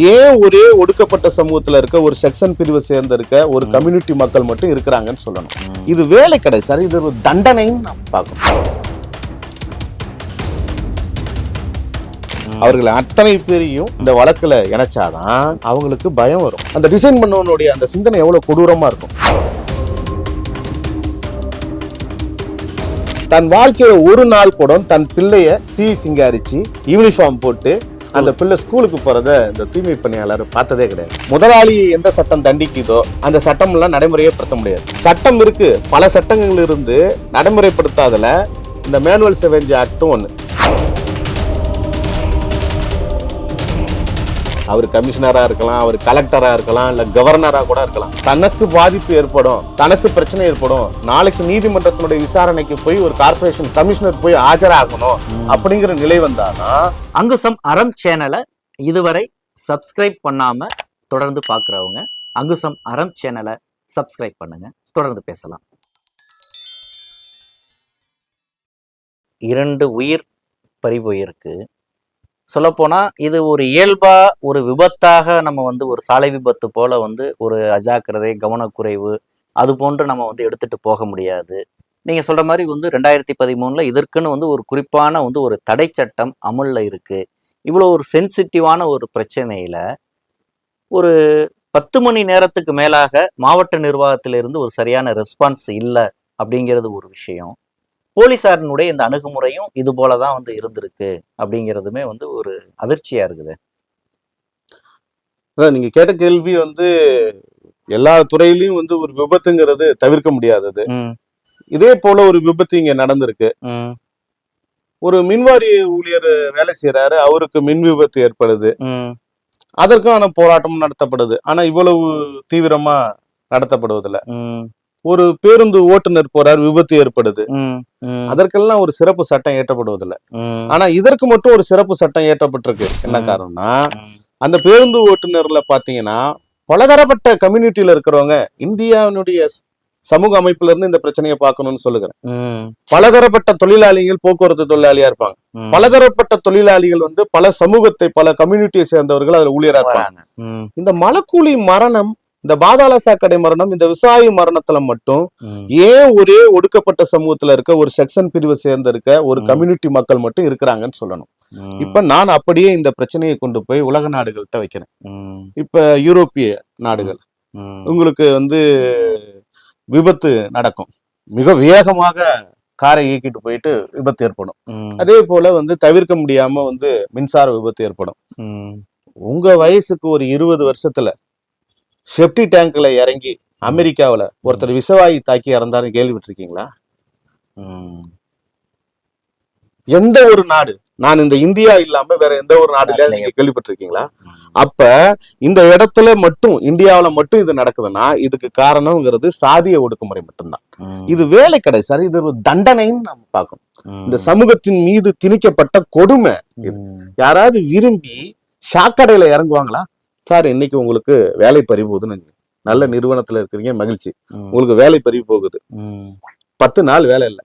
ஏன் ஒரே ஒடுக்கப்பட்ட சமூகத்துல இருக்க ஒரு செக்ஷன் பிரிவை சேர்ந்த இருக்க ஒரு கம்யூனிட்டி மக்கள் மட்டும் இருக்கிறாங்கன்னு சொல்லணும். இது வேலை கிடையாது சார் இது ஒரு தண்டனைன்னு நம்ம பார்க்கணும். அவர்கள் அத்தனை பேரையும் இந்த வழக்குல இணைச்சாதான் அவங்களுக்கு பயம் வரும். அந்த டிசைன் பண்ணவனுடைய அந்த சிந்தனை எவ்வளவு கொடூரமா இருக்கும். தன் வாழ்க்கையில ஒரு நாள் கூட தன் பிள்ளைய சீ சிங்காரிச்சு யூனிஃபார்ம் போட்டு அந்த பிள்ளை ஸ்கூலுக்கு போறத இந்த தூய்மை பணியாளர் பார்த்ததே கிடையாது. முதலாளி எந்த சட்டம் தண்டிக்குதோ அந்த சட்டம் எல்லாம் நடைமுறைப்படுத்த முடியாது. சட்டம் இருக்கு. பல சட்டங்கள் இருந்து நடைமுறைப்படுத்தாதல இந்த மேனுவல் செவன்ஜி ஆக்டும் ஒன்று அவர் கமிஷனரா இருக்கலாம் அவர் கலெக்டரா இருக்கலாம் இல்ல கவர்னரா கூட இருக்கலாம். தனக்கு பாதிப்பு ஏற்படும் தனக்கு பிரச்சனை ஏற்படும் நாளைக்கு நீதிமன்றத்தினுடைய விசாரணைக்கு போய் ஒரு கார்ப்பரேஷன் கமிஷனர் போய் ஆஜராகணும் அப்படிங்கிற நிலை வந்தாதான் அங்குசம் அறம் சேனலை இதுவரை சப்ஸ்கிரைப் பண்ணாம தொடர்ந்து பார்க்குறவங்க அங்குசம் அறம் சேனலை சப்ஸ்கிரைப் பண்ணுங்க. தொடர்ந்து பேசலாம். இரண்டு உயிர் பறிபோயிருக்கு. சொல்லப்போனால் இது ஒரு இயல்பா ஒரு விபத்தாக நம்ம வந்து ஒரு சாலை விபத்து போல வந்து ஒரு அஜாக்கிரதை கவனக்குறைவு அது போன்று நம்ம வந்து எடுத்துட்டு போக முடியாது. நீங்கள் சொல்கிற மாதிரி வந்து ரெண்டாயிரத்தி பதிமூணில் இதற்குன்னு வந்து ஒரு குறிப்பான வந்து ஒரு தடை சட்டம் அமலில் இருக்குது இவ்வளோ ஒரு சென்சிட்டிவான ஒரு பிரச்சனையில் ஒரு பத்து மணி நேரத்துக்கு மேலாக மாவட்ட நிர்வாகத்திலிருந்து ஒரு சரியான ரெஸ்பான்ஸ் இல்லை அப்படிங்கிறது ஒரு விஷயம். போலீசாரினுடைய இந்த அணுகுமுறையும் இது போல தான் வந்து இருந்திருக்கு அப்படிங்கிறதுமே வந்து ஒரு அதிர்ச்சியா இருக்குது. அதான் நீங்க கேட்ட கேள்வி வந்து எல்லா துறையிலயும் வந்து ஒரு விபத்துங்கிறது தவிர்க்க முடியாதது. இதே போல ஒரு விபத்து இங்க நடந்திருக்கு. ஒரு மின்வாரி ஊழியர் வேலை செய்யறாரு அவருக்கு மின் விபத்து ஏற்படுது. அதற்கான போராட்டம் நடத்தப்படுது. ஆனா இவ்வளவு தீவிரமா நடத்தப்படுவதில்ல. ஒரு பேருந்து ஓட்டுநர் போறார் விபத்து ஏற்படுது. அதற்கெல்லாம் ஒரு சிறப்பு சட்டம் ஏற்றப்படுவதில்லை. ஆனா இதற்கு மட்டும் ஒரு சிறப்பு சட்டம் ஏற்றப்பட்டிருக்கு. என்ன. காரணம்னா அந்த பேருந்து ஓட்டுநர்ல பாத்தீங்கன்னா பலதரப்பட்ட கம்யூனிட்டியில இருக்கிறவங்க இந்தியாவினுடைய சமூக அமைப்புல இருந்து இந்த பிரச்சனையை பார்க்கணும்னு சொல்லுகிறேன். பலதரப்பட்ட தொழிலாளிகள் போக்குவரத்து தொழிலாளியா இருப்பாங்க. பலதரப்பட்ட தொழிலாளிகள் வந்து பல சமூகத்தை பல கம்யூனிட்டியை சேர்ந்தவர்கள் அதுல ஊழியரா இருப்பாங்க. இந்த மலக்கூலி மரணம் இந்த பாதாள சாக்கடை மரணம் இந்த விவசாயி மரணத்துல மட்டும் ஏன் ஒரே ஒடுக்கப்பட்ட சமூகத்துல இருக்க ஒரு செக்ஷன் பிரிவை சேர்ந்த இருக்க ஒரு. கம்யூனிட்டி மக்கள் மட்டும் இருக்கிறாங்கன்னு சொல்லணும். இப்ப நான் அப்படியே இந்த பிரச்சனையை கொண்டு போய் உலக நாடுகள்கிட்ட வைக்கிறேன். இப்ப யூரோப்பிய நாடுகள் உங்களுக்கு வந்து விபத்து நடக்கும். மிக வேகமாக காரை இயக்கிட்டு போயிட்டு விபத்து ஏற்படும். அதே போல வந்து தவிர்க்க முடியாம வந்து மின்சார விபத்து ஏற்படும். உங்க வயசுக்கு ஒரு இருபது வருஷத்துல செப்டி டேங்க்ல இறங்கி அமெரிக்காவுல ஒருத்தர் விஷவாயு தாக்கி இறந்தாருன்னு கேள்விப்பட்டிருக்கீங்களா. எந்த ஒரு நாடு நான் இந்த இந்தியா இல்லாம வேற எந்த ஒரு நாடுல நீங்க கேள்விப்பட்டிருக்கீங்களா? அப்ப இந்த இடத்துல மட்டும் இந்தியாவுல மட்டும் இது நடக்குதுன்னா இதுக்கு காரணம்ங்கிறது சாதிய ஒடுக்குமுறை மட்டும்தான். இது வேலை கிடையாது சார் இது ஒரு தண்டனைன்னு நம்ம பார்க்கணும். இந்த சமூகத்தின் மீது திணிக்கப்பட்ட கொடுமை யாராவது விரும்பி ஷாக்கடையில இறங்குவாங்களா? சார் இன்னைக்கு உங்களுக்கு வேலை பறி போகுதுன்னு. நல்ல நிறுவனத்துல இருக்கிறீங்க மகிழ்ச்சி. உங்களுக்கு வேலை பறி போகுது. பத்து நாள் வேலை இல்லை.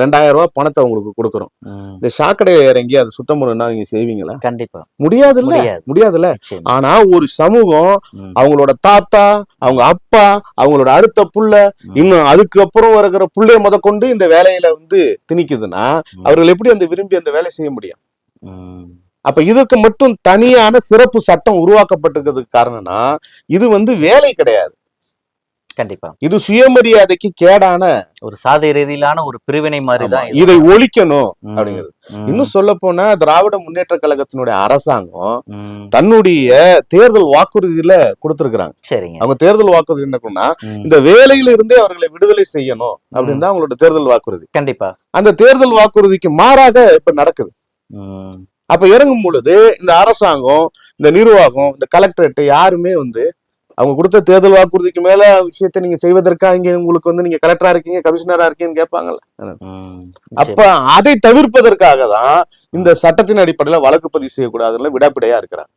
ரெண்டாயிரம் ரூபாய் பணத்தை உங்களுக்கு கொடுக்குறோம். இந்த ஷாக்கடையில இறங்கி அதை சுத்தம் பண்ணணும்னா நீங்க செய்வீங்களா? கண்டிப்பா. முடியாது இல்ல முடியாது. முடியாதுல்ல. ஆனா ஒரு சமூகம் அவங்களோட தாத்தா அவங்க அப்பா அவங்களோட அடுத்த புள்ள இன்னும் அதுக்கப்புறம் வருகிற புள்ளைய முத கொண்டு இந்த வேலையில வந்து திணிக்குதுன்னா அவர்கள் எப்படி அந்த விரும்பி அந்த வேலை செய்ய முடியும்? அப்ப இதுக்கு மட்டும் தனியான சிறப்பு சட்டம் உருவாக்கப்பட்டிருக்கிறதுக்கு காரணம்னா இது வந்து வேலை கிடையாது. கண்டிப்பா. இது சுயமரியாதைக்கு கேடான ஒரு சாதி ரீதியிலான ஒரு பிரிவினை மாதிரி தான் இது. ஒழிக்கணும் அப்படிங்கிறது. இன்னும் சொல்ல போனா திராவிட முன்னேற்ற கழகத்தினுடைய அரசாங்கம் தன்னுடைய தேர்தல் வாக்குறுதியில கொடுத்திருக்கிறாங்க. சரிங்க. அவங்க தேர்தல் வாக்குறுதி என்னக்குன்னா ம், இந்த வேலையில இருந்தே அவர்களை விடுதலை செய்யணும் அப்படின்னு தான் அவங்களோட தேர்தல் வாக்குறுதி. கண்டிப்பா. அந்த தேர்தல் வாக்குறுதிக்கு மாறாக இப்ப நடக்குது. அப்ப இறங்கும் பொழுது இந்த அரசாங்கம் இந்த நிர்வாகம் இந்த கலெக்டரேட் யாருமே வந்து அவங்க கொடுத்த தேர்தல் வாக்குறுதிக்கு மேல விஷயத்தை நீங்க செய்வதற்கா இங்க உங்களுக்கு வந்து நீங்க கலெக்டரா இருக்கீங்க கமிஷனரா இருக்கீங்கன்னு கேட்பாங்கல்ல? அப்ப அதை தவிர்ப்பதற்காக தான் இந்த சட்டத்தின் அடிப்படையில வழக்கு பதிவு செய்யக்கூடாதுல விடாப்பிடையா இருக்கிறாங்க.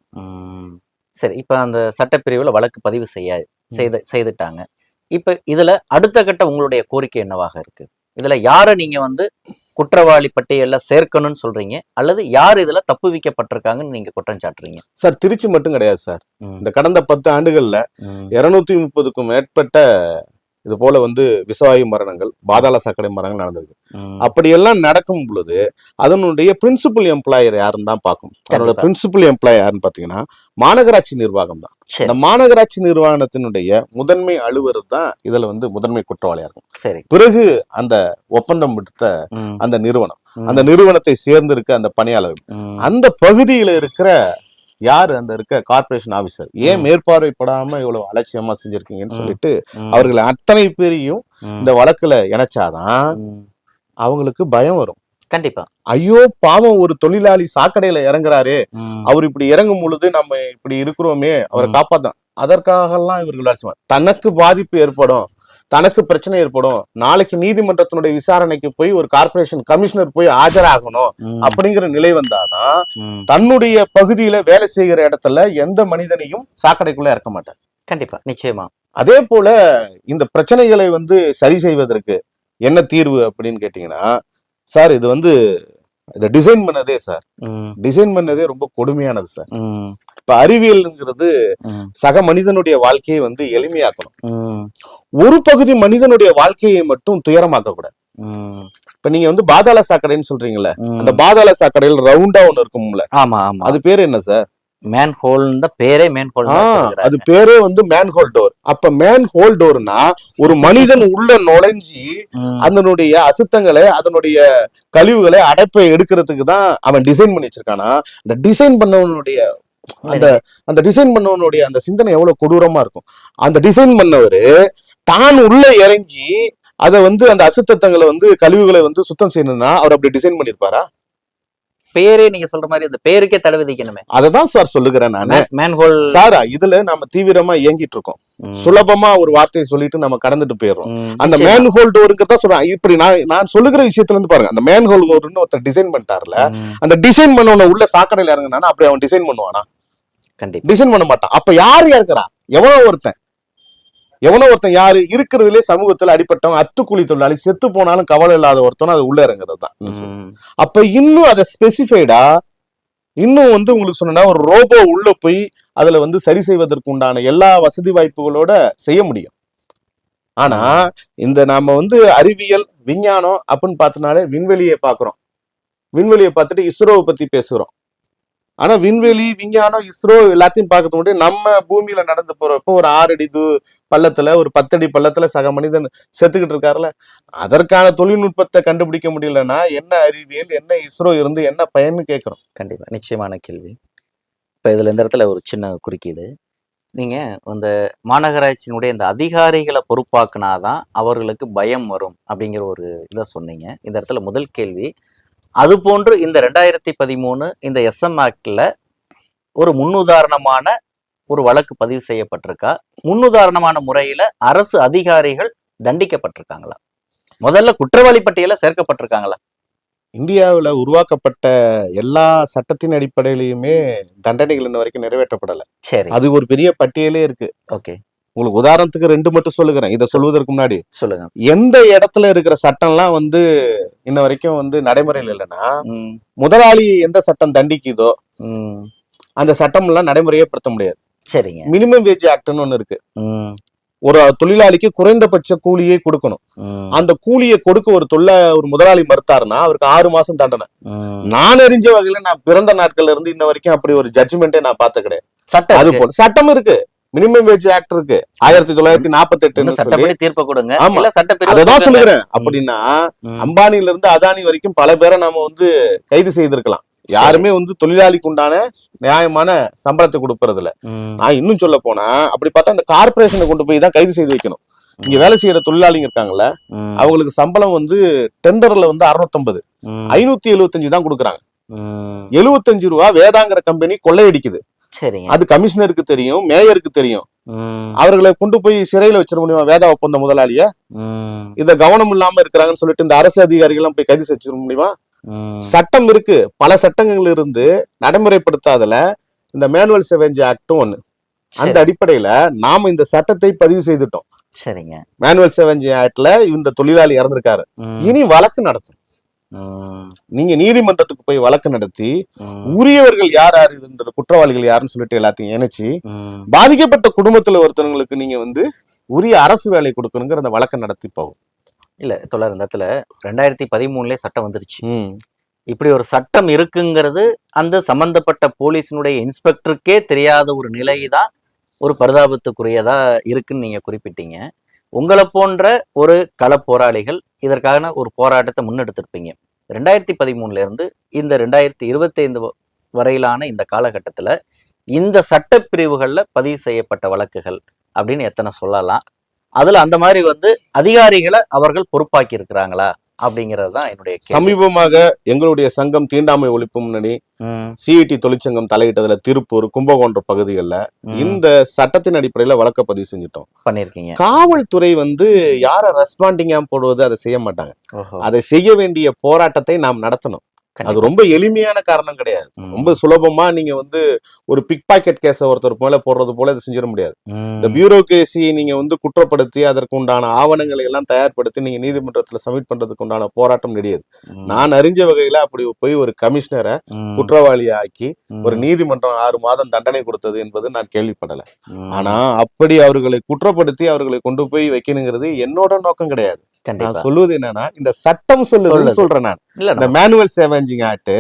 சரி இப்ப அந்த சட்டப்பிரிவுல வழக்கு பதிவு செய்ய செய்த செய்துட்டாங்க. இப்ப இதுல அடுத்த கட்ட உங்களுடைய கோரிக்கை என்னவாக இருக்கு? இதுல யாரை நீங்க வந்து குற்றவாளி பட்டியல்ல சேர்க்கணும்னு சொல்றீங்க அல்லது யார் இதுல தப்பு வைக்கப்பட்டிருக்காங்கன்னு நீங்க குற்றம் சாட்டுறீங்க? சார் திருச்சி மட்டும் கிடையாது சார். இந்த கடந்த பத்து ஆண்டுகள்ல இருநூத்தி முப்பதுக்கும் மேற்பட்ட இது போல வந்து விசவாயு மரணங்கள் பாதாள சாக்கடை மரணங்கள் நடந்திருக்கு. அப்படியெல்லாம் நடக்கும் பொழுது அதனுடைய பிரின்சிபல் எம்ப்ளாயர் யாருன்னு தான் பார்க்கும் அதனோட. பிரின்சிபல் எம்ப்ளாயர் யாருன்னு பாத்தீங்கன்னா மாநகராட்சி நிர்வாகம் தான். இந்த மாநகராட்சி நிர்வாகத்தினுடைய முதன்மை அலுவலர் தான் இதுல வந்து முதன்மை குற்றவாளியா இருக்கும். சரி. பிறகு அந்த ஒப்பந்தம் விடுத்த அந்த நிறுவனம். அந்த நிறுவனத்தை சேர்ந்திருக்க அந்த பணியாளர்கள் அந்த பகுதியில இருக்கிற யார் அந்த இருக்க கார்ப்பரேஷன் ஆபீசர் ஏன். மேற்பார்வைப்படாம இவ்வளவு அலட்சியமா செஞ்சிருக்கீங்கன்னு. சொல்லிட்டு அவர்கள் அத்தனை பேரையும் இந்த வழக்குல இணைச்சாதான். அவங்களுக்கு பயம் வரும் கண்டிப்பா ஐயோ பாவம் ஒரு தொழிலாளி சாக்கடையில இறங்குறாரு அவர் இப்படி இறங்கும் பொழுது நம்ம இப்படி இருக்கிறோமே அவரை. காப்பாத்தான் அதற்காகலாம் இவர்கள் வேலை செய்வாங்க. தனக்கு பாதிப்பு ஏற்படும் தனக்கு பிரச்சனை ஏற்படும். நாளைக்கு நீதிமன்றத்தினுடைய விசாரணைக்கு போய் ஒரு கார்ப்பரேஷன் கமிஷனர் போய் ஆஜராகணும் அப்படிங்கிற நிலை வந்தாதான். தன்னுடைய பகுதியில வேலை செய்கிற இடத்துல எந்த மனிதனையும் சாக்கடைக்குள்ள இறக்க மாட்டார். கண்டிப்பா நிச்சயமா. அதே போல இந்த பிரச்சனைகளை வந்து சரி செய்வதற்கு என்ன தீர்வு அப்படின்னு கேட்டீங்கன்னா சார் இது வந்து இதை டிசைன் பண்ணதே சார் டிசைன் பண்ணதே ரொம்ப கொடுமையானது சார் இப்ப அறிவியல்ங்கிறது சக மனிதனுடைய வாழ்க்கையை வந்து எளிமையாக்கணும். ஒரு பகுதி மனிதனுடைய வாழ்க்கையை மட்டும் துயரமாக்க கூடாது இப்ப நீங்க வந்து பாதாள சாக்கடைன்னு சொல்றீங்கல்ல ம். அந்த பாதாள சாக்கடையில் ரவுண்டா ஒண்ணு இருக்கும்ல ஆமா ஆமா. அது பேரு என்ன சார் மேன் ஹோல் தான் பேரே மேன் ஹோல் அது பேரே வந்து மேன் ஹோல் டோர் அப்ப மேன் ஹோல் டோர்னா ஒரு மனிதன் உள்ள நுழைஞ்சி அதனுடைய அசுத்தங்களை அதனுடைய கழிவுகளை அடைப்பை எடுக்கிறதுக்கு தான் அவன் டிசைன் பண்ணி வச்சிருக்கானா? அந்த டிசைன் பண்ணவனுடைய அந்த அந்த டிசைன் பண்ணவனுடைய அந்த சிந்தனை எவ்வளவு கொடூரமா இருக்கும். அந்த டிசைன் பண்ணவரு தான் உள்ள இறங்கி அதை வந்து அந்த அசுத்தத்தங்களை வந்து கழிவுகளை வந்து சுத்தம் செய்யணும்னா அவர் அப்படி டிசைன் பண்ணிருப்பாரா பேரே நீங்க சொல்ற மாதிரி அந்த பேருக்கே தடை விதிக்கணுமே. அதை தான் சார் சொல்லுகிறேன் நானு. மேன் ஹோல் சாரா இதுல நம்ம தீவிரமா இயங்கிட்டு இருக்கோம். சுலபமா ஒரு வார்த்தையை சொல்லிட்டு நம்ம கடந்துட்டு போயிடுறோம். அந்த மேன் ஹோல் டோருங்கிறத சொல்றேன். இப்படி நான் நான் சொல்லுகிற விஷயத்துல இருந்து பாருங்க. அந்த மேன் ஹோல் டோர்னு ஒருத்தர் டிசைன் பண்ணிட்டார்ல அந்த டிசைன் பண்ணவன உள்ள சாக்கடையில இறங்குனானா அப்படி அவன் டிசைன் பண்ணுவானா? கண்டிப்பா. டிசைன் பண்ண மாட்டான். அப்ப யார் இறக்குறா எவனோ ஒருத்தன்? எவனோ ஒருத்தன் யாரு இருக்கிறதுலே சமூகத்துல அடிப்பட்டவன் அத்துக்கூலி தொழிலாளி செத்து போனாலும் கவலை இல்லாத ஒருத்தனும் அது உள்ள இறங்குறது தான். அப்ப இன்னும் அதை ஸ்பெசிஃபைடா இன்னும் வந்து உங்களுக்கு சொன்னா ஒரு ரோபோ உள்ள போய் அதுல வந்து சரி செய்வதற்கு உண்டான எல்லா வசதி வாய்ப்புகளோட செய்ய முடியும். ஆனா இந்த நாம வந்து அறிவியல் விஞ்ஞானம் அப்படின்னு பார்த்தனாலே விண்வெளியை பார்க்கிறோம். விண்வெளியை பார்த்துட்டு இஸ்ரோவை பத்தி பேசுறோம் ஆனா விண்வெளி விஞ்ஞானம் இஸ்ரோ எல்லாத்தையும் பார்க்கறது முன்னாடி நம்ம பூமியில நடந்து போறப்போ ஒரு ஆறு அடி தூ பள்ளத்துல ஒரு பத்தடி பள்ளத்துல சக மனிதன் செத்துக்கிட்டு இருக்காருல்ல. அதற்கான தொழில்நுட்பத்தை கண்டுபிடிக்க முடியலன்னா என்ன அறிவியல் என்ன இஸ்ரோ இருந்து என்ன பயன்னு கேட்கிறோம். கண்டிப்பா. நிச்சயமான கேள்வி. இப்ப இதுல இந்த இடத்துல ஒரு சின்ன குறுக்கீடு. நீங்க அந்த மாநகராட்சியினுடைய இந்த அதிகாரிகளை பொறுப்பாக்குனாதான் அவர்களுக்கு பயம் வரும் அப்படிங்கிற ஒரு இதை சொன்னீங்க. இந்த இடத்துல முதல் கேள்வி அது போன்று இந்த ரெண்டாயிரத்தி பதிமூணு இந்த எஸ்எம் ஆக்ட்ல ஒரு முன்னுதாரணமான ஒரு வழக்கு பதிவு செய்யப்பட்டிருக்கா? முன்னுதாரணமான முறையில அரசு அதிகாரிகள் தண்டிக்கப்பட்டிருக்காங்களா? முதல்ல குற்றவாளி பட்டியல சேர்க்கப்பட்டிருக்காங்களா? இந்தியாவுல உருவாக்கப்பட்ட எல்லா சட்டத்தின் அடிப்படையிலுமே தண்டனைகள் இன்ன வரைக்கும் நிறைவேற்றப்படல. சரி. அது ஒரு பெரிய பட்டியலே இருக்கு. ஓகே. உங்களுக்கு உதாரணத்துக்கு ரெண்டு மட்டும் சொல்லுகிறேன். இதை சொல்வதற்கு முன்னாடி. சொல்லுங்க. எந்த இடத்துல இருக்கிற சட்டம்லாம் வந்து இன்ன வரைக்கும் வந்து நடைமுறையில் இல்லைன்னா முதலாளி எந்த சட்டம் தண்டிக்குதோ அந்த சட்டம் எல்லாம் நடைமுறையேப்படுத்த முடியாது. சரிங்க. மினிமம் வேஜ் ஆக்ட்னு ஒண்ணு இருக்கு. ஒரு தொழிலாளிக்கு குறைந்தபட்ச கூலியை கொடுக்கணும். அந்த கூலியை கொடுக்க ஒரு தொழில ஒரு முதலாளி மறுத்தாருன்னா அவருக்கு ஆறு மாசம் தண்டனை. நான் அறிஞ்ச வகையில நான் பிறந்த நாட்கள்ல இருந்து இன்ன வரைக்கும் அப்படி ஒரு ஜட்ஜ்மெண்ட்டே நான் பார்த்த கிடையாது. சட்டம் அது. போல. சட்டம் இருக்கு. மினிமம் வேஜ் ஆக்ட் இருக்கு. ஆயிரத்தி தொள்ளாயிரத்தி நாற்பத்தி சொல்லி. சட்டப்படி தீர்ப்பு கொடுங்க. ஆமா. இல்ல அததான் கொடுங்க. சொல்லுகிறேன். அப்படின்னா அம்பானில இருந்து அதானி வரைக்கும் பல பேரை நாம வந்து கைது செய்திருக்கலாம். யாருமே வந்து தொழிலாளிக்கு உண்டான நியாயமான சம்பளத்தை கொடுக்கறதுல ம், நான் இன்னும் சொல்ல போனா அப்படி பார்த்தா அந்த கார்பரேஷனை கொண்டு போய் தான் கைது செய்து வைக்கணும். இங்க வேலை செய்யற தொழிலாளிங்க இருக்காங்கல்ல அவங்களுக்கு சம்பளம் வந்து டெண்டர்ல வந்து அறுநூத்தம்பது. ஐநூத்தி எழுபத்தஞ்சு தான் கொடுக்குறாங்க. எழுபத்தஞ்சு ரூபா வேதாங்கிற கம்பெனி கொள்ளையடிக்குது. சரிங்க. அது கமிஷனருக்கு தெரியும் மேயருக்கு தெரியும். ம், அவர்களை கொண்டு போய் சிறையில வச்சிட முடியுமா? வேதா ஒப்பந்த முதலாளிய? ம், இத கவனம் இல்லாம இருக்கிறாங்கன்னு சொல்லிட்டு இந்த அரசு அதிகாரிகள் எல்லாம் போய் கைது செஞ்சிட முடியுமா. சட்டம் இருக்கு. பல சட்டங்கள் இருந்து நடைமுறைப்படுத்தாதல இந்த மேனுவல் செவன்ஜி ஆக்டும் ஒண்ணு அந்த சரி, அடிப்படையில நாம இந்த சட்டத்தை பதிவு செய்துட்டோம். சரிங்க. மேனுவல் செவன்ஜி ஆக்ட்ல இந்த தொழிலாளி இறந்திருக்காரு. இனி வழக்கு நடத்தும் நீங்க நீதிமன்றத்துக்கு போய் வழக்கு நடத்தி உரியவர்கள் யார் யார் இருந்த குற்றவாளிகள் யாருன்னு சொல்லிட்டு எல்லாத்தையும் இணைச்சு. பாதிக்கப்பட்ட குடும்பத்துல ஒருத்தவங்களுக்கு நீங்க வந்து உரிய அரசு வேலை கொடுக்கணுங்கிற அந்த வழக்கை நடத்தி போகும். இல்ல தொடர் இந்த இடத்துல ரெண்டாயிரத்தி பதிமூணுலயே சட்டம் வந்துருச்சு. இப்படி ஒரு சட்டம் இருக்குங்கிறது அந்த சம்பந்தப்பட்ட போலீஸினுடைய இன்ஸ்பெக்டருக்கே தெரியாத ஒரு நிலை தான் ஒரு பரிதாபத்துக்குரியதா இருக்குன்னு நீங்க குறிப்பிட்டீங்க. உங்களை போன்ற ஒரு கள போராளிகள் இதற்கான ஒரு போராட்டத்தை முன்னெடுத்திருப்பீங்க. ரெண்டாயிரத்தி பதிமூணுல இருந்து இந்த ரெண்டாயிரத்தி இருபத்தைந்து வரையிலான இந்த காலகட்டத்தில் இந்த சட்டப்பிரிவுகளில் பதிவு செய்யப்பட்ட வழக்குகள் அப்படின்னு எத்தனை சொல்லலாம். அதில் அந்த மாதிரி வந்து அதிகாரிகளை அவர்கள் பொறுப்பாக்கி இருக்கிறாங்களா அப்படிங்கிறது தான் என்னுடைய. சமீபமாக எங்களுடைய சங்கம் தீண்டாமை ஒழிப்பு முன்னணி ம், சிஇடி தொழிற்சங்கம் தலையிட்டதுல திருப்பூர் கும்பகோணம் பகுதிகளில். இந்த சட்டத்தின் அடிப்படையில வழக்க பதிவு செஞ்சுட்டோம். பண்ணிருக்கீங்க. காவல்துறை வந்து யார ரெஸ்பாண்டிங்கா போடுவது அதை செய்ய மாட்டாங்க. அதை செய்ய வேண்டிய போராட்டத்தை நாம் நடத்தணும். அது. ரொம்ப எளிமையான காரணம் கிடையாது. ரொம்ப சுலபமா நீங்க வந்து ஒரு பிக் பாக்கெட் கேஸ ஒருத்தர் மேல போடுறது போல இதை செஞ்சிட முடியாது. இந்த பியூரோக்ரேசி நீங்க வந்து குற்றப்படுத்தி அதற்கு உண்டான ஆவணங்களை எல்லாம் தயார்படுத்தி நீங்க நீதிமன்றத்துல சப்மிட் பண்றதுக்கு உண்டான போராட்டம் கிடையாது. நான் அறிஞ்ச வகையில அப்படி போய் ஒரு கமிஷனரை குற்றவாளியை ஆக்கி ஒரு நீதிமன்றம் ஆறு மாதம் தண்டனை கொடுத்தது என்பது நான் கேள்விப்படல. ஆனா அப்படி அவர்களை குற்றப்படுத்தி அவர்களை கொண்டு போய் வைக்கணுங்கிறது என்னோட நோக்கம் கிடையாது. நான் சொல்லுவது என்னன்னா இந்த சட்டம் சொல்லுது. சொல்றேன் நான். இல்ல இந்த manual scavenging act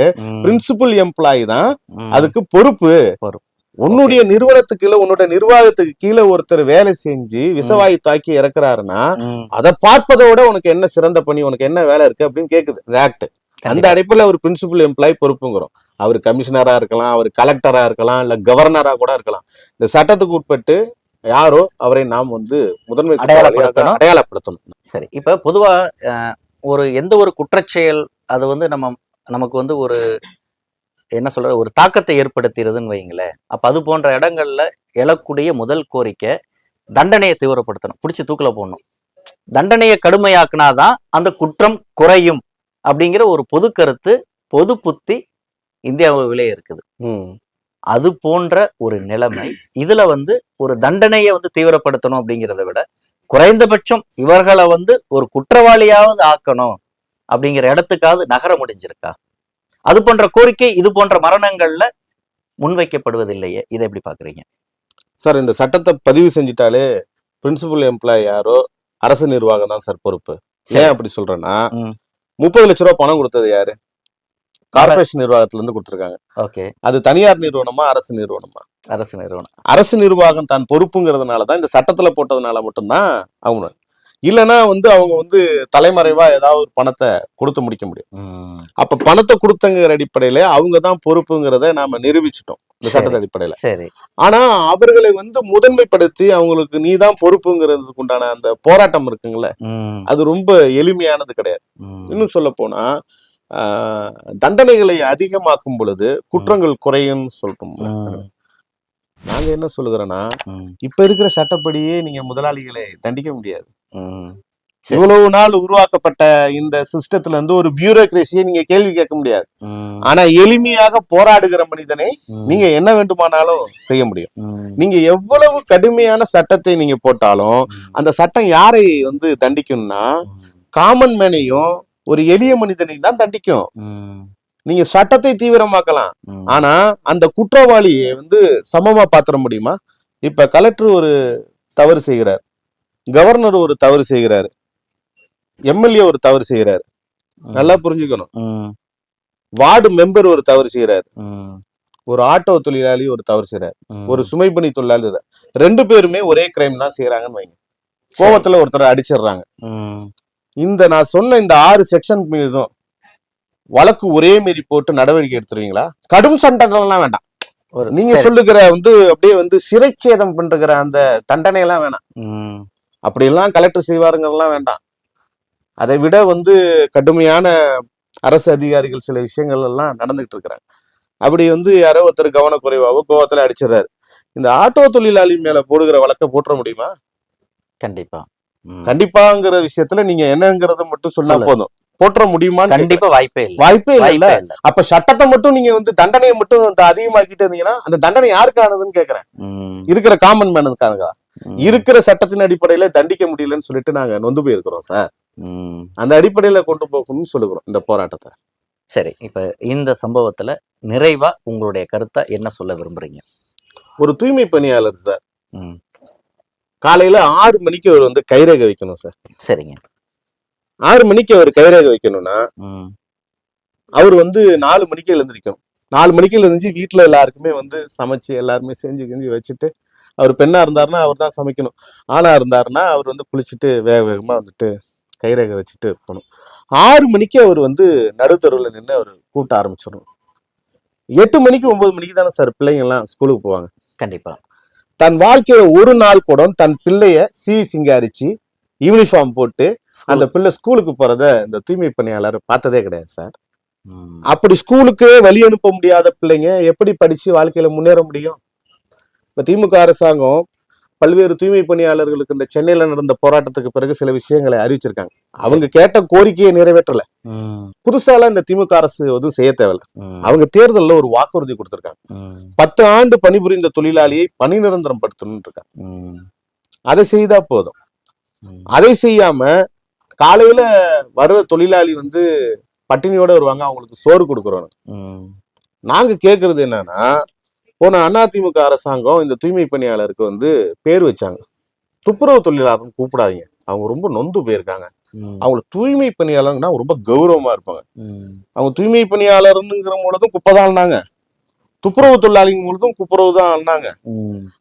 principal employee தான் அதுக்கு பொறுப்பு. உன்னுடைய நிறுவனத்துக்கு கீழே உன்னோட நிர்வாகத்துக்கு கீழே ஒருத்தர் வேலை செஞ்சு விசவாயு தாக்கி இறக்குறாருன்னா அதை பார்ப்பதோட உனக்கு என்ன சிறந்த பணி உனக்கு என்ன வேலை இருக்கு அப்படின்னு கேக்குது இந்த ஆக்ட் அந்த. அடிப்படையில் அவர் பிரின்சிபல் எம்ப்ளாய் பொறுப்புங்கிறோம். அவர் கமிஷனரா இருக்கலாம் அவர் கலெக்டரா இருக்கலாம் இல்ல கவர்னரா கூட இருக்கலாம். இந்த சட்டத்துக்கு உட்பட்டு யாரோ அவரை நாம் வந்து முதன்மை அடையாளப்படுத்தணும். அடையாளப்படுத்தணும். சரி இப்ப பொதுவா ஒரு எந்த ஒரு குற்றச்செயல் அது வந்து நம்ம நமக்கு வந்து ஒரு என்ன சொல்ற ஒரு தாக்கத்தை ஏற்படுத்திடுதுன்னு வைங்களேன் அப்ப அது போன்ற இடங்கள்ல எழக்கூடிய முதல் கோரிக்கை தண்டனையை தீவிரப்படுத்தணும். பிடிச்சி தூக்கில போடணும். தண்டனையை கடுமையாக்குனாதான் அந்த குற்றம் குறையும் அப்படிங்கிற ஒரு பொது கருத்து பொது புத்தி இந்தியாவிலே இருக்குது. அது போன்ற ஒரு நிலைமை இதுல வந்து ஒரு தண்டனையை வந்து தீவிரப்படுத்தணும் அப்படிங்கிறத விட குறைந்தபட்சம் இவர்களை வந்து ஒரு குற்றவாளியாவது ஆக்கணும் அப்படிங்கிற இடத்துக்காவது நகர முடிஞ்சிருக்கா? அது போன்ற கோரிக்கை இது போன்ற மரணங்கள்ல முன்வைக்கப்படுவதில்லையே. இதை எப்படி பாக்குறீங்க சார் இந்த சட்டத்தை பதிவு செஞ்சுட்டாலே பிரின்சிபல் எம்ப்ளாய் யாரோ அரசு நிர்வாகம் தான் சார் பொறுப்பு. ஏன் அப்படி சொல்றேன்னா. முப்பது லட்ச ரூபாய் பணம் கொடுத்தது யாரு? கார்பரேஷன் நிர்வாகத்துல இருந்து கொடுத்துருக்காங்க. ஓகே. அது தனியார் நிறுவனமா அரசு நிறுவனமா? அரசு நிறுவனம். அரசு நிர்வாகம் தான் பொறுப்புங்கிறதுனால தான் இந்த சட்டத்துல போட்டதுனால மட்டும்தான் அவங்க இல்லைன்னா வந்து அவங்க வந்து தலைமறைவா ஏதாவது ஒரு பணத்தை கொடுத்து முடிக்க முடியும். அப்ப பணத்தை கொடுத்தங்கிற அடிப்படையில அவங்க தான் பொறுப்புங்கிறத நாம நிரூபிச்சிட்டோம் இந்த. சட்டத்து அடிப்படையில. சரி. ஆனா அவர்களை வந்து முதன்மைப்படுத்தி அவங்களுக்கு நீ தான் பொறுப்புங்கிறதுக்கு உண்டான அந்த போராட்டம் இருக்குங்களே அது ரொம்ப எளிமையானது கிடையாது. இன்னும் சொல்ல போனா தண்டனைகளை அதிகமாக்கும் பொழுது குற்றங்கள் குறையும் சொல்றோம் நாங்க என்ன சொல்லுகிறோன்னா இப்ப இருக்கிற சட்டப்படியே நீங்க முதலாளிகளை தண்டிக்க முடியாது. இவ்வளவு நாள் உருவாக்கப்பட்ட இந்த சிஸ்டத்துல இருந்து ஒரு பியூரோக்ரேசியை நீங்க கேள்வி கேட்க முடியாது. ஆனா எளிமையாக போராடுகிற மனிதனை நீங்க என்ன வேண்டுமானாலும் செய்ய முடியும். நீங்க எவ்வளவு கடுமையான சட்டத்தை நீங்க போட்டாலும் அந்த சட்டம் யாரை வந்து தண்டிக்கும்னா காமன் மேனையும் ஒரு எளிய மனிதனை தான் தண்டிக்கும். நீங்க சட்டத்தை தீவிரமாக்கலாம். ஆனா அந்த குற்றவாளியை வந்து சமமா பாத்திர முடியுமா? இப்ப கலெக்டர் ஒரு தவறு செய்கிறார். கவர்னர் ஒரு தவறு செய்கிறாரு. எம்எல்ஏ ஒரு தவறு செய்கிறாரு. நல்லா புரிஞ்சுக்கணும். வார்டு மெம்பர் ஒரு தவறு செய்கிறாரு. ஒரு ஆட்டோ தொழிலாளி ஒரு தவறு செய்கிறார். ம். ஒரு சுமைப்பணி தொழிலாளி இருக்கார். ரெண்டு பேருமே ஒரே கிரைம் தான் செய்யறாங்கன்னு வைங்க. கோவத்துல ஒருத்தரை அடிச்சிடுறாங்க. இந்த நான் சொன்ன இந்த ஆறு செக்ஷன் மீதும் வழக்கு ஒரே மாரி போட்டு நடவடிக்கை எடுத்துருவீங்களா? கடும் சண்டனைலாம் வேண்டாம். நீங்க. சொல்லுகிற வந்து அப்படியே வந்து சிறைச்சேதம் பண்ற அந்த தண்டனை எல்லாம் வேணாம் அப்படியெல்லாம் கலெக்டர் செய்வாருங்கிறதெல்லாம் வேண்டாம். அதை விட வந்து கடுமையான அரசு அதிகாரிகள் சில விஷயங்கள் எல்லாம் நடந்துகிட்டு இருக்கிறாங்க அப்படி வந்து யாரோ ஒருத்தர் கவனக்குறைவாவோ கோவத்துல அடிச்சிடுறாரு. இந்த ஆட்டோ தொழிலாளி மேல போடுகிற வழக்கை போட்டுற முடியுமா? கண்டிப்பா. கண்டிப்பாங்கிற விஷயத்துல நீங்க என்னங்கறத மட்டும் சொன்னா. போதும். முடியுமான்னு கேக்குறேன். கண்டிப்பா வாய்ப்பே இல்லை. வாய்ப்பே இல்ல அப்ப சட்டத்தை மட்டும் நீங்க வந்து தண்டனையை மட்டும் அதிகமாக்கிட்டு இருந்தீங்கன்னா அந்த தண்டனை யாருக்கானதுன்னு கேக்குறேன். இருக்கிற காமன் மேனுக்கானதா. இருக்கிற சட்டத்தின் அடிப்படையில தண்டிக்க முடியலன்னு சொல்லிட்டு நாங்க நொந்து போயிருக்கிறோம் சார். அந்த அடிப்படையில கொண்டு போகணும்னு சொல்லுகிறோம் இந்த போராட்டத்தை. சரி இப்ப இந்த சம்பவத்துல நிறைவா உங்களுடைய கருத்தை என்ன சொல்ல விரும்புறீங்க? ஒரு தூய்மை பணியாளர் சார். காலையில ஆறு மணிக்கு அவர் வந்து கைரேகை வைக்கணும் சார். சரிங்க. ஆறு மணிக்கு அவர் கைரேகை வைக்கணும்னா. அவர் வந்து நாலு மணிக்கு எழுந்திருக்கணும். நாலு மணிக்கு எழுந்திரிச்சு வீட்டுல எல்லாருக்குமே வந்து சமைச்சு எல்லாருமே செஞ்சு கிஞ்சி வச்சுட்டு அவர் பெண்ணா இருந்தாருன்னா அவர் தான் சமைக்கணும். ஆணா இருந்தாருன்னா அவர் வந்து குளிச்சுட்டு வேக வேகமா வந்துட்டு கைரேகை வச்சுட்டு இருக்கணும். ஆறு மணிக்கு அவர் வந்து நடுத்தருவில் நின்று அவர் கூட்ட ஆரம்பிச்சிடணும். எட்டு மணிக்கு ஒன்பது மணிக்கு தானே சார் பிள்ளைங்க எல்லாம் ஸ்கூலுக்கு போவாங்க? கண்டிப்பா. தன் வாழ்க்கையில ஒரு நாள் கூட தன் பிள்ளைய சீ சிங்காரிச்சு யூனிஃபார்ம் போட்டு அந்த பிள்ளை ஸ்கூலுக்கு போறத இந்த தூய்மை பணியாளர் பார்த்ததே கிடையாது சார். அப்படி ஸ்கூலுக்கு வழி அனுப்ப முடியாத பிள்ளைங்க எப்படி படிச்சு வாழ்க்கையில முன்னேற முடியும்? இப்ப திமுக அரசாங்கம் பல்வேறு தூய்மை பணியாளர்களுக்கு இந்த சென்னையில நடந்த போராட்டத்துக்கு பிறகு சில விஷயங்களை அறிவிச்சிருக்காங்க அவங்க கேட்ட கோரிக்கையை நிறைவேற்றல ம். புதுசாலாம் இந்த திமுக அரசு எதுவும் செய்ய தேவையில்ல. அவங்க தேர்தல்ல ஒரு வாக்குறுதி கொடுத்திருக்காங்க. பத்து ஆண்டு பணிபுரிந்த தொழிலாளியை பணி நிரந்தரம் படுத்தணும் இருக்காங்க. அதை செய்தா போதும். அதை செய்யாம காலையில வர்ற தொழிலாளி வந்து பட்டினியோட வருவாங்க அவங்களுக்கு சோறு கொடுக்குறோம். நாங்க கேக்குறது என்னன்னா போன அதிமுக அரசாங்கம் இந்த தூய்மை பணியாளருக்கு வந்து பேர் வச்சாங்க. துப்புரவு தொழிலாளர்னு கூப்பிடாதீங்க. அவங்க ரொம்ப நொந்து போயிருக்காங்க. ம். அவங்கள தூய்மை பணியாளர்னா ரொம்ப கௌரவமா இருப்பாங்க. அவங்க தூய்மை பணியாளர்னுங்கிற பொழுதும் குப்பை தான் ஆனாங்க துப்புரவு தொழிலாளிங்க பொழுதும் குப்புரவு தான் ஆனாங்க.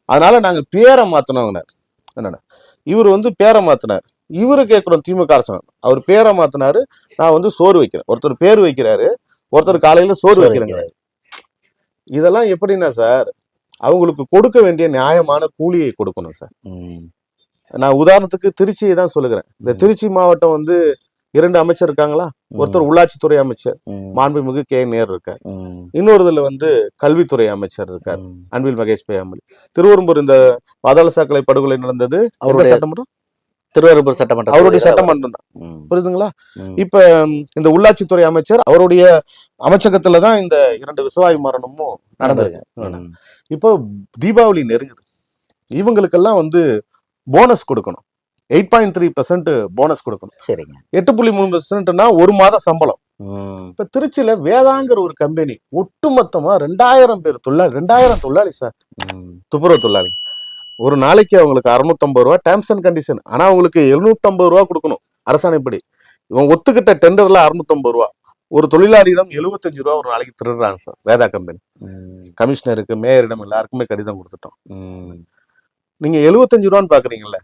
அதனால நாங்க பேரை மாத்தினவங்கனார் என்னன்னா இவர் வந்து பேரை மாத்தினார். இவரு கேட்கிறோம் திமுக அரசாங்கம். அவர் பேரை மாத்தினாரு. நான் வந்து சோறு வைக்கிறேன். ஒருத்தர் பேர் வைக்கிறாரு. ஒருத்தர் காலையில சோறு சோறு வைக்கிறேங்க. இதெல்லாம் எப்படின்னா சார் அவங்களுக்கு கொடுக்க வேண்டிய நியாயமான கூலியை கொடுக்கணும் சார். நான் உதாரணத்துக்கு திருச்சியை தான் சொல்லுகிறேன் இந்த. திருச்சி மாவட்டம் வந்து இரண்டு அமைச்சர் இருக்காங்களா ஒருத்தர் உள்ளாட்சித்துறை அமைச்சர். மாண்புமிகு கே நேர் இருக்கார் ம். இன்னொரு இதுல வந்து கல்வித்துறை அமைச்சர் இருக்கார். அன்பில் மகேஷ் பேயாமலி திருவெரும்பூர் இந்த பாதாள சாக்கடை படுகொலை நடந்தது அவருடைய சட்டமன்றம் திருவரம்பூர் சட்டமன்ற அவருடைய சட்டமன்றம் தான். புரியுதுங்களா. இப்ப இந்த உள்ளாட்சித்துறை அமைச்சர் அவருடைய அமைச்சகத்துல தான் இந்த இரண்டு விசவாயு மரணமும் நடந்திருக்கு. இப்போ தீபாவளி நெருங்குது. இவங்களுக்கெல்லாம் வந்து போனஸ் கொடுக்கணும். Eight point three percent bonus கொடுக்கணும். சரிங்க. எட்டு புள்ளி மூணு பர்சன்ட்னா ஒரு மாத சம்பளம். இப்ப திருச்சியில வேதாங்கிற ஒரு கம்பெனி ஒட்டுமொத்தமா ரெண்டாயிரம் பேர் தொழிலாளி ரெண்டாயிரம் தொழிலாளி சார். துப்புரவு தொழிலாளி. ஒரு நாளைக்கு அவங்களுக்கு அறுநூத்தம்பது ரூபா டேர்ம்ஸ் அண்ட் கண்டிஷன் ஆனா அவங்களுக்கு எழுநூத்தம்பது ரூபா கொடுக்கணும் அரசாணைப்படி இவன் ஒத்துக்கிட்ட டெண்டர்ல அறுநூத்தம்பது ரூபா ஒரு தொழிலாளியிடம் எழுபத்தஞ்சு ரூபா ஒரு நாளைக்கு திருடுறாங்க சார் வேதா கம்பெனி. கமிஷனருக்கு மேயரிடம் எல்லாருக்குமே கடிதம் கொடுத்துட்டோம். நீங்க எழுபத்தஞ்சு ரூபான்னு பாக்குறீங்கல்ல.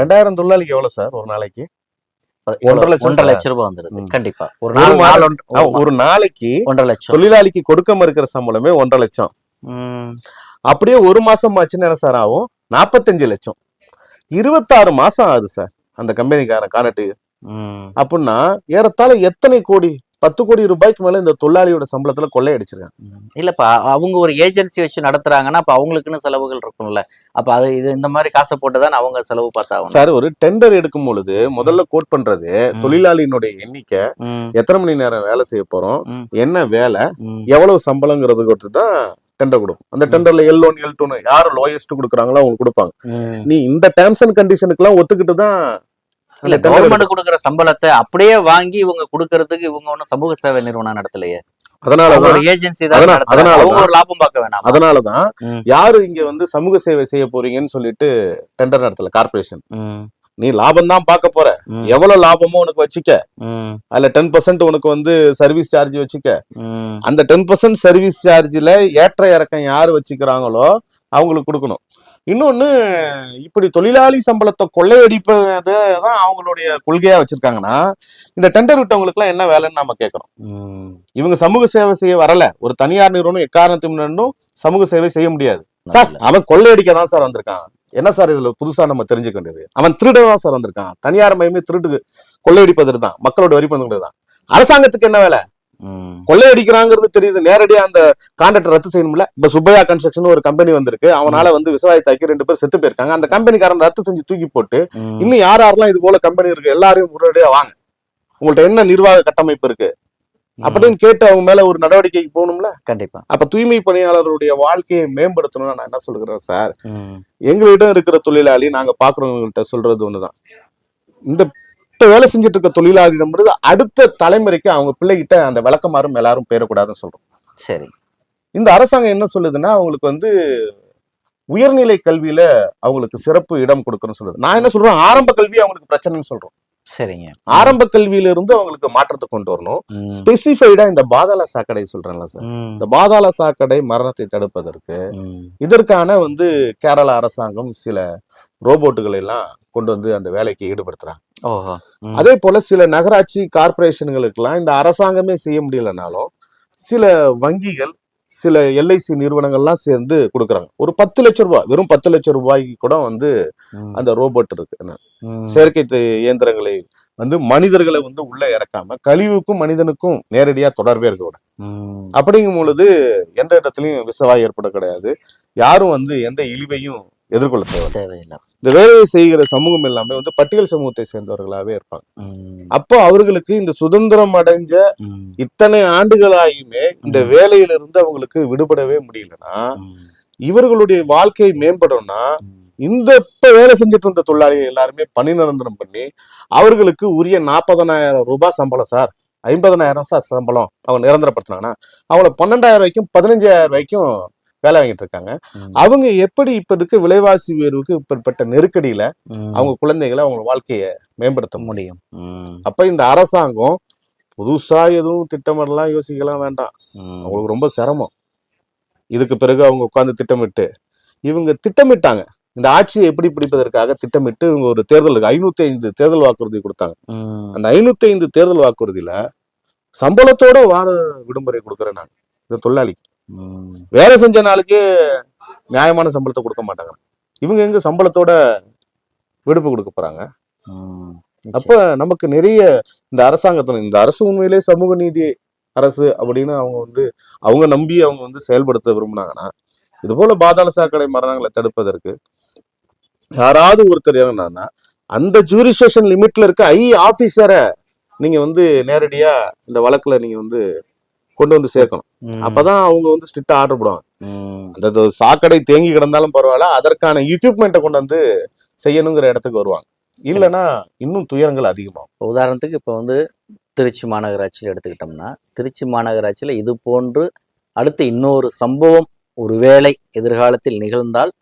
ரெண்டாயிரம் தொழிலாளிக்கு எவ்வளவு சார் ஒரு நாளைக்கு ஒன்றரை? லட்சம் ஒன்றரை. லட்சம் ரூபாய் வந்துருது ம். கண்டிப்பா ஒரு நாள் ஒரு நாளைக்கு ஒன்றரை லட்சம் தொழிலாளிக்கு கொடுக்க மறுக்கிற சம்பளமே ஒன்றரை லட்சம். அப்படியே ஒரு மாசம் ஆச்சுன்னு என்ன சார் ஆகும் நாற்பத்தஞ்சு லட்சம் இருபத்தாறு மாசம் ஆகுது சார் அந்த கம்பெனிக்காரன் கானட்டு ம். அப்படின்னா ஏறத்தாழ எத்தனை கோடி பத்து கோடி ரூபாய்க்கு மேல இந்த தொழிலாளியோட சம்பளத்துல கொள்ளையடிச்சிருக்காங்க. இல்லப்பா அவங்க ஒரு ஏஜென்சி வச்சு நடத்துறாங்கன்னா அப்ப அவங்களுக்குன்னு செலவுகள் இருக்கும்ல அப்ப அது இது இந்த மாதிரி காசை போட்டுதான் அவங்க செலவு பார்த்தாகணும் சார் ஒரு டெண்டர் எடுக்கும் பொழுது முதல்ல கோட் பண்றது. தொழிலாளியினுடைய எண்ணிக்கை. எத்தனை மணி நேரம் வேலை செய்ய போறோம். என்ன வேலை. எவ்வளவு சம்பளங்கிறது தான் டெண்டர் கொடுக்கும். அந்த டெண்டர்ல எல் ஒன் எல் டூன்னு யார் லோயஸ்ட் கொடுக்குறாங்களோ அவங்க கொடுப்பாங்க. நீ இந்த டேர்ம்ஸ் அண்ட் கண்டிஷனுக்குலாம் ஒத்துக்கிட்டு தான் இல்ல கவர்மெண்ட் கொடுக்குற சம்பளத்தை அப்படியே வாங்கி இவங்க கொடுக்கறதுக்கு இவங்க ஒண்ணும் சமூக சேவை நிறுவனம் நடத்தலையே. அதனாலதான் ஒரு ஏஜென்சி ஒரு லாபம் பார்க்க வேணாம்? அதனாலதான். யாரு இங்க வந்து சமூக சேவை செய்ய போறீங்கன்னு சொல்லிட்டு டெண்டர் நடத்தல கார்பரேஷன் நீ லாபம் தான் பார்க்க போற எவ்வளவு லாபமோ உனக்கு வச்சுக்க. அதுல டென் பர்சன்ட் உனக்கு வந்து சர்வீஸ் சார்ஜ் வச்சுக்க. அந்த டென் பர்சன்ட் சர்வீஸ் சார்ஜ்ல ஏற்ற இறக்கம் யாரு வச்சுக்கிறாங்களோ அவங்களுக்கு கொடுக்கணும். இன்னொன்னு இப்படி தொழிலாளி சம்பளத்தை கொள்ளையடிப்பதை தான் அவங்களுடைய கொள்கையா வச்சிருக்காங்கன்னா இந்த டெண்டர் விட்டவங்களுக்கு எல்லாம் என்ன வேலைன்னு நாம கேட்கறோம். இவங்க சமூக சேவை செய்ய வரல. ஒரு தனியார் நிறுவனம் எக்காரணத்தை முன்னும் சமூக சேவை செய்ய முடியாது. சார் அவன் கொள்ளையடிக்க தான் சார் வந்திருக்கான். என்ன சார் இதுல புதுசா நம்ம தெரிஞ்சுக்க வேண்டியது? அவன் திருட தான் சார் வந்திருக்கான். தனியார் மயமே திருட்டு கொள்ளையடிப்பதற்கு தான். மக்களோட வரி பணம் தான். அரசாங்கத்துக்கு என்ன வேலை? கொள்ளையடிக்கிறாங்கிறது தெரியுது. நேரடியா அந்த கான்ட்ராக்ட் ரத்து செய்யணும்ல. இப்ப சுப்பையா கன்ஸ்ட்ரக்ஷன் ஒரு கம்பெனி வந்திருக்கு. அவனால வந்து விவசாயத்தாக்கி ரெண்டு பேர் செத்து போயிருக்காங்க. அந்த கம்பெனிக்காரன் ரத்து செஞ்சு தூக்கி போட்டு இன்னும் யார் யாரெல்லாம் இது போல கம்பெனி இருக்கு? எல்லாரையும் உடனடியா வாங்க. உங்கள்ட்ட என்ன நிர்வாக கட்டமைப்பு இருக்கு? அப்படின்னு கேட்டு அவங்க மேல ஒரு நடவடிக்கைக்கு போகணும்ல? கண்டிப்பா. அப்ப தூய்மை பணியாளருடைய வாழ்க்கையை மேம்படுத்தணும்னு நான் என்ன சொல்கிறேன் சார். எங்களிடம் இருக்கிற தொழிலாளி நாங்க பாக்குறவங்கள்ட்ட சொல்றது ஒண்ணுதான். இந்த வேலை செஞ்சுட்டு இருக்க தொழிலாளியிடம்ன்றது அடுத்த தலைமுறைக்கு அவங்க பிள்ளைகிட்ட அந்த விளக்கமாறும் எல்லாரும் பேரக்கூடாதுன்னு சொல்றோம். சரி. இந்த அரசாங்கம் என்ன சொல்லுதுன்னா அவங்களுக்கு வந்து உயர்நிலை கல்வியில அவங்களுக்கு சிறப்பு இடம் கொடுக்கணும்னு சொல்லுது. நான் என்ன சொல்றேன் ஆரம்ப கல்வி அவங்களுக்கு பிரச்சனைன்னு சொல்றோம். சரிங்க ஆரம்ப கல்வியில இருந்து அவங்களுக்கு மாற்றத்தை கொண்டு வரணும். ஸ்பெசிஃபைடா இந்த பாதாள சாக்கடை சொல்றேன்ல சார். இந்த பாதாள சாக்கடை மரணத்தை தடுப்பதற்கு. இதற்கான வந்து கேரளா அரசாங்கம் சில ரோபோட்டுகளை எல்லாம் கொண்டு வந்து அந்த வேலைக்கு ஈடுபடுத்துறாங்க. அதே போல சில நகராட்சி கார்பரேஷன்களுக்கெல்லாம் இந்த அரசாங்கமே செய்ய முடியலனாலும் சில வங்கிகள் சில எல்ஐசி நிறுவனங்கள்லாம் சேர்ந்து கொடுக்குறாங்க ஒரு பத்து லட்சம் ரூபாய் வெறும் பத்து லட்சம் ரூபாய்க்கு கூட வந்து. அந்த ரோபோட் இருக்கு. செயற்கை இயந்திரங்களை வந்து மனிதர்களை வந்து உள்ள இறக்காம கழிவுக்கும் மனிதனுக்கும் நேரடியா தொடர்பே இருக்க ம். அப்படிங்கும் பொழுது எந்த இடத்துலயும் விசவாய் ஏற்பட கிடையாது யாரும் வந்து எந்த இழிவையும் எதிர்கொள்ள தேவை தேவையில்லை இந்த வேலையை செய்கிற சமூகம் எல்லாமே வந்து பட்டியல் சமூகத்தை சேர்ந்தவர்களாவே இருப்பாங்க. அப்போ அவர்களுக்கு இந்த சுதந்திரம் அடைஞ்ச. இத்தனை ஆண்டுகளாயுமே இந்த வேலையிலிருந்து அவங்களுக்கு விடுபடவே முடியலன்னா. இவர்களுடைய வாழ்க்கை மேம்படணும்னா. இந்த இப்ப வேலை செஞ்சுட்டு இருந்த தொழிலாளிகள் எல்லாருமே பணி நிரந்தரம் பண்ணி அவர்களுக்கு உரிய நாற்பதனாயிரம் ரூபாய் சம்பளம் சார் ஐம்பதனாயிரம் சார் சம்பளம் அவங்க நிரந்தரப்படுத்தினாங்கன்னா அவங்கள பன்னெண்டாயிரம் வரைக்கும் பதினஞ்சாயிரம் வரைக்கும் வேலை வாங்கிட்டு இருக்காங்க. அவங்க எப்படி இப்ப இருக்க விலைவாசி உயர்வுக்கு இப்படிப்பட்ட நெருக்கடியில. அவங்க குழந்தைகளை அவங்க வாழ்க்கையை மேம்படுத்த முடியும். அப்ப இந்த அரசாங்கம் புதுசா எதுவும் திட்டமிடலாம் யோசிக்கலாம் வேண்டாம். அவங்களுக்கு ரொம்ப சிரமம் இதுக்கு பிறகு அவங்க உட்கார்ந்து திட்டமிட்டு இவங்க திட்டமிட்டாங்க இந்த ஆட்சியை எப்படி பிடிப்பதற்காக திட்டமிட்டு இவங்க ஒரு தேர்தலுக்கு ஐநூத்தி ஐந்து தேர்தல் வாக்குறுதி கொடுத்தாங்க. அந்த ஐநூத்தி ஐந்து தேர்தல் வாக்குறுதியில சம்பளத்தோட வார விடுமுறை கொடுக்குறேன் நான் இந்த தொழிலாளிக்கு. வேலை செஞ்ச நாளுக்கே நியாயமான சம்பளத்தை கொடுக்க மாட்டாங்க இவங்க எங்க சம்பளத்தோட விடுப்பு கொடுக்க போறாங்க. அப்ப நமக்கு நிறைய இந்த அரசாங்கத்தின் இந்த அரசு உண்மையிலே சமூக நீதி அரசு அப்படின்னு அவங்க வந்து அவங்க நம்பி அவங்க வந்து செயல்படுத்த விரும்புனாங்கன்னா இது போல பாதாள சாக்கடை மரணங்களை தடுப்பதற்கு யாராவது ஒருத்தர் இறங்கினாங்கன்னா அந்த ஜூரிஸ்டேஷன் லிமிட்ல இருக்க ஐ ஆபீசரை நீங்க வந்து நேரடியா இந்த வழக்குல நீங்க வந்து கொண்டு வந்து சேர்க்கணும். அப்பதான் அவங்க வந்து ஸ்ட்ரிக்டா ஆர்டர் போடுவாங்க. அந்த சாக்கடை தேங்கி கிடந்தாலும் பரவாயில்ல அதற்கான எக்யூப்மெண்ட்டை கொண்டு வந்து செய்யணுங்கிற இடத்துக்கு வருவாங்க. இல்லைன்னா இன்னும் துயரங்கள் அதிகமாகும். உதாரணத்துக்கு இப்போ வந்து திருச்சி மாநகராட்சியில் எடுத்துக்கிட்டோம்னா திருச்சி மாநகராட்சியில் இது போன்று அடுத்து இன்னொரு சம்பவம் ஒருவேளை எதிர்காலத்தில் நிகழ்ந்தால்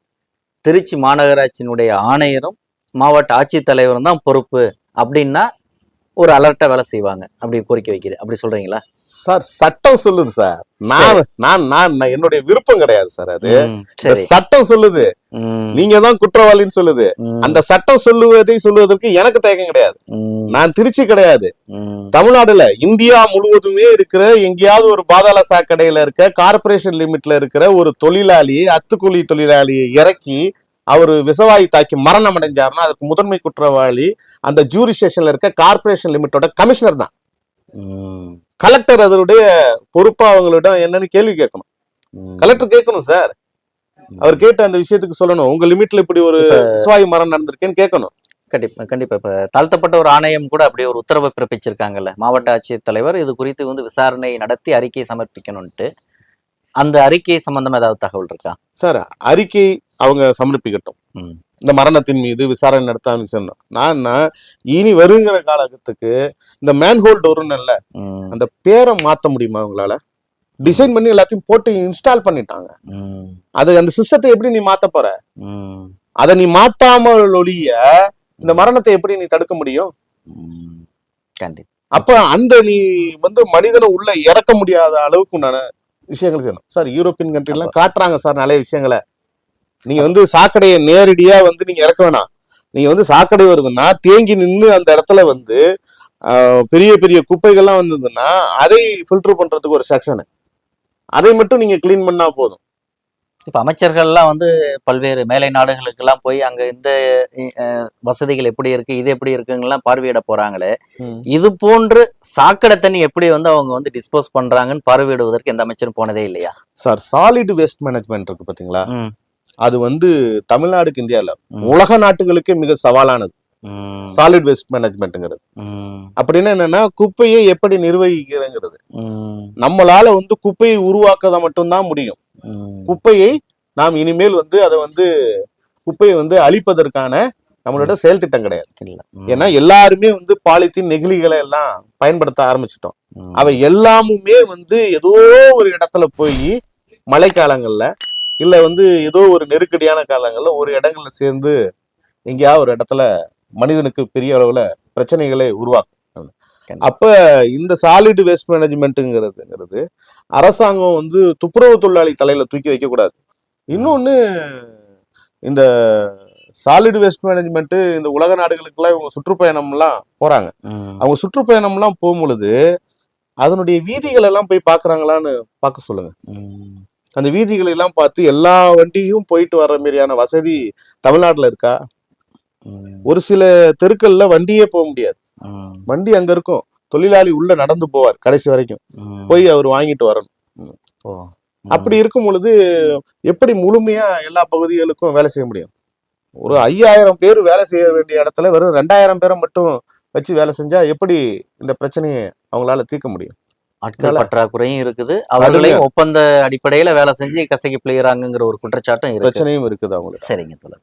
திருச்சி மாநகராட்சியினுடைய ஆணையரும் மாவட்ட ஆட்சித்தலைவரும் தான் பொறுப்பு. அப்படின்னா ஒரு அலர்ட்டா வேலை செய்வாங்க. அப்படி கோரிக்கை வைக்கிறேன் அப்படி சொல்றீங்களா? சார் சட்டம் சொல்லுது சார். நான் நான் நான் என்னுடைய விருப்பம் கிடையாது சார் அது. சட்டம் சொல்லுது. நீங்க தான் குற்றவாளின்னு சொல்லுது. அந்த சட்டம் சொல்லுவதை சொல்லுவதற்கு எனக்கு தயக்கம் கிடையாது. நான் திருச்சி கிடையாது. தமிழ்நாடுல இந்தியா முழுவதுமே இருக்கிற எங்கேயாவது ஒரு பாதாள சாக்கடையில இருக்க கார்ப்பரேஷன் லிமிட்ல இருக்கிற ஒரு தொழிலாளி அத்துக்கூலி தொழிலாளியை இறக்கி அவர் விசவாயு தாக்கி மரணம் அடைஞ்சாருன்னா அதுக்கு முதன்மை குற்றவாளி அந்த ஜூரி ஸ்டேஷன்ல இருக்க கார்ப்பரேஷன் லிமிட்டோட கமிஷனர் தான். கலெக்டர் அதனுடைய பொறுப்பா அவங்களிடம் என்னன்னு கேள்வி கேட்கணும். கலெக்டர் கேட்கணும் சார் அவர் கேட்டு அந்த விஷயத்துக்கு சொல்லணும். உங்க லிமிட்ல இப்படி ஒரு விசவாயு மரணம் நடந்திருக்கேன்னு கேட்கணும். கண்டிப்பா கண்டிப்பா. இப்ப தாழ்த்தப்பட்ட ஒரு ஆணையம் கூட அப்படியே ஒரு உத்தரவு பிறப்பிச்சிருக்காங்கல்ல. மாவட்ட ஆட்சியர் தலைவர் இது குறித்து வந்து விசாரணை நடத்தி அறிக்கை சமர்ப்பிக்கணும்ட்டு அந்த அறிக்கை சம்பந்தமா ஏதாவது தகவல் இருக்கா? சார் அறிக்கை அவங்க சமர்ப்பிக்கட்டும். இந்த மரணத்தின் மீது விசாரணை நடத்தாம சொன்னோம் நான் இனி வருங்கிற காலகட்டத்துக்கு இந்த மேன்ஹோல் டோர்னு ம், அந்த பேரை மாத்த முடியுமா உங்களால? டிசைன் பண்ணி எல்லாத்தையும் போட்டு இன்ஸ்டால் பண்ணிட்டாங்க. அது அந்த சிஸ்டத்தை எப்படி நீ மாத்த போற? அதை நீ மாத்தாமல் ஒழிய இந்த மரணத்தை எப்படி நீ தடுக்க முடியும். கண்டிப்பா. அப்ப அந்த நீ வந்து மனிதனை உள்ள இறக்க முடியாத அளவுக்கு உண்டான விஷயங்கள் செய்யணும். சார் யூரோப்பியன் கண்ட்ரி எல்லாம் காட்டுறாங்க சார் நிறைய விஷயங்களை. நீங்க வந்து சாக்கடையை நேரடியா வந்து நீங்க இறக்க வேணாம். நீங்க வந்து சாக்கடை வருதுன்னா தேங்கி நின்று அந்த இடத்துல வந்து பெரிய பெரிய குப்பைகள்லாம் வந்ததுன்னா அதை ஃபில்டர் பண்றதுக்கு ஒரு செக்ஷனு அதை மட்டும் நீங்க க்ளீன் பண்ணா போதும். இப்ப அமைச்சர்கள்லாம் வந்து பல்வேறு மேலை நாடுகளுக்கெல்லாம் போய் அங்க இந்த வசதிகள் எப்படி இருக்கு இது எப்படி இருக்குங்கெல்லாம் பார்வையிட போறாங்களே. இது போன்று சாக்கடை தண்ணி எப்படி வந்து அவங்க வந்து டிஸ்போஸ் பண்றாங்கன்னு பார்வையிடுவதற்கு எந்த அமைச்சரும் போனதே இல்லையா? சார் சாலிட் வேஸ்ட் மேனேஜ்மெண்ட் இருக்கு பாத்தீங்களா? அது வந்து தமிழ்நாடுக்கு இந்தியால ம். உலக நாட்டுகளுக்கே மிக சவாலானது. சாலிட் வேஸ்ட் மேனேஜ்மெண்ட்ங்கிறது அப்படின்னா என்னன்னா குப்பையை எப்படி நிர்வகிக்கிறங்கிறது. நம்மளால வந்து குப்பையை உருவாக்கத மட்டும்தான் முடியும். குப்பையை நாம் இனிமேல் வந்து அதை வந்து குப்பையை வந்து அழிப்பதற்கான நம்மளோட செயல் திட்டம் கிடையாது. ஏன்னா எல்லாருமே வந்து பாலித்தீன் நெகிழிகளை எல்லாம் பயன்படுத்த ஆரம்பிச்சிட்டோம். அவை எல்லாமுமே வந்து ஏதோ ஒரு இடத்துல போய் மழைக்காலங்கள்ல இல்ல வந்து ஏதோ ஒரு நெருக்கடியான காலங்கள்ல ஒரு இடங்கள்ல சேர்ந்து எங்கேயாவது ஒரு இடத்துல மனிதனுக்கு பெரிய அளவுல பிரச்சனைகளை உருவாக்கும். அப்ப இந்த சாலிட் வேஸ்ட் மேனேஜ்மெண்ட்டுங்கிறதுங்கிறது அரசாங்கம் வந்து துப்புரவு தொழிலாளி தலையில தூக்கி வைக்க கூடாது இன்னொன்னு இந்த சாலிட் வேஸ்ட் மேனேஜ்மெண்ட் இந்த உலக நாடுகளுக்கெல்லாம் இவங்க சுற்றுப்பயணம்லாம் போறாங்க ம். அவங்க சுற்றுப்பயணம்லாம் போகும்பொழுது அதனுடைய வீதிகள் எல்லாம் போய் பார்க்கறாங்களான்னு பார்க்க சொல்லுங்க ம். அந்த வீதிகளை எல்லாம் பார்த்து எல்லா வண்டியும் போயிட்டு வர்ற மாதிரியான வசதி தமிழ்நாட்டுல இருக்கா. ஒரு சில தெருக்கள்ல வண்டியே போக முடியாது. வண்டி அங்க இருக்கும் தொழிலாளி உள்ள நடந்து போவார் கடைசி வரைக்கும். போய் அவர் வாங்கிட்டு வரணும். அப்படி இருக்கும் பொழுது எப்படி முழுமையா எல்லா பகுதிகளுக்கும் வேலை செய்ய முடியும் ஒரு ஐயாயிரம் பேர் வேலை செய்ய வேண்டிய இடத்துல வெறும் ரெண்டாயிரம் பேரை மட்டும் வச்சு வேலை செஞ்சா எப்படி இந்த பிரச்சனையை அவங்களால தீர்க்க முடியும் ஆட்கள் பற்றாக்குறையும் இருக்குது. அவர்களையும் ஒப்பந்த அடிப்படையில வேலை செஞ்சு கசக்கி பிழைகிறாங்கிற ஒரு குற்றச்சாட்டும் பிரச்சனையும் இருக்குது அவங்களுக்கு. சரிங்க தோழர்.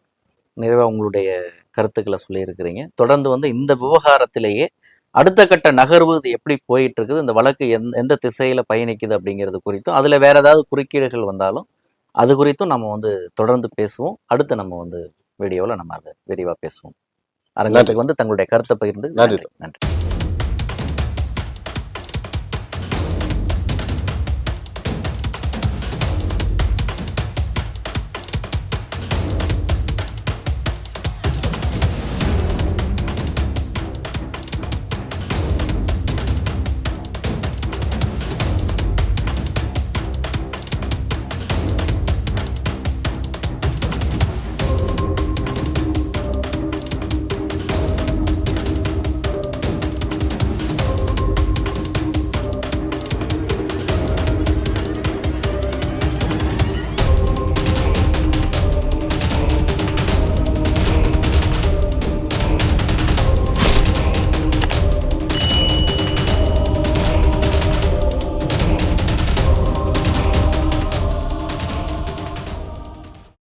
நிறைவா உங்களுடைய கருத்துக்களை சொல்லியிருக்கிறீங்க. தொடர்ந்து வந்து இந்த விவகாரத்திலேயே அடுத்த கட்ட நகர்வு இது எப்படி போயிட்டு இருக்குது இந்த வழக்கு எந்த எந்த திசையில பயணிக்குது அப்படிங்கிறது குறித்தும் அதுல வேற ஏதாவது குறுக்கீடுகள் வந்தாலும் அது குறித்தும் நம்ம வந்து தொடர்ந்து பேசுவோம். அடுத்து நம்ம வந்து வீடியோவில் நம்ம அதை விரிவாக பேசுவோம். அரங்கத்துக்கு வந்து தங்களுடைய கருத்தை பகிர்ந்து நன்றி. நன்றி.